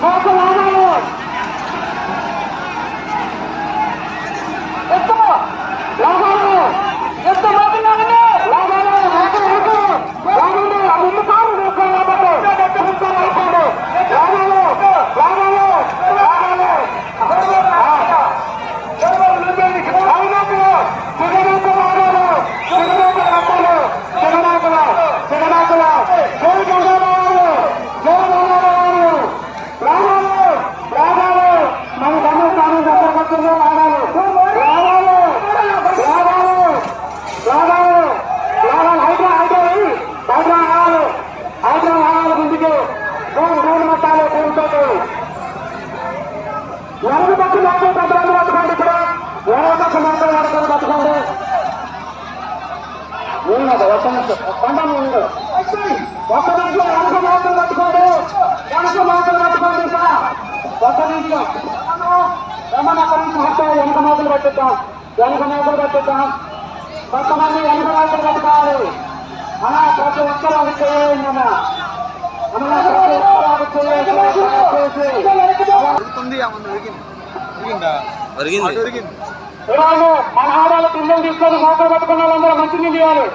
সকল ఉన్నది ముందు ఒక్క నిమిషం వెనక మాత్రం పట్టుకోండి. వెనక మాత్రం పట్టుకోండి ఒక్క నిమిషం వస్తాయి వెనక మాటలు పట్టిద్దాం వెనక మాటలు పట్టిద్దాం కొంతమంది వెనక మాటలు పట్టుకోవాలి. అలా ప్రతి ఒక్కరు అది ప్రతి ఒక్కరు ఉంది ఈరోజు మన ఆడాల పిల్లలు తీసుకొని పట్టుకున్న వాళ్ళందరూ మంచి నీళ్ళు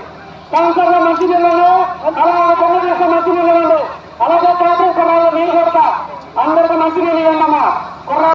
কারণ তারা মাটি বেরোনো তারা বাংলাদেশ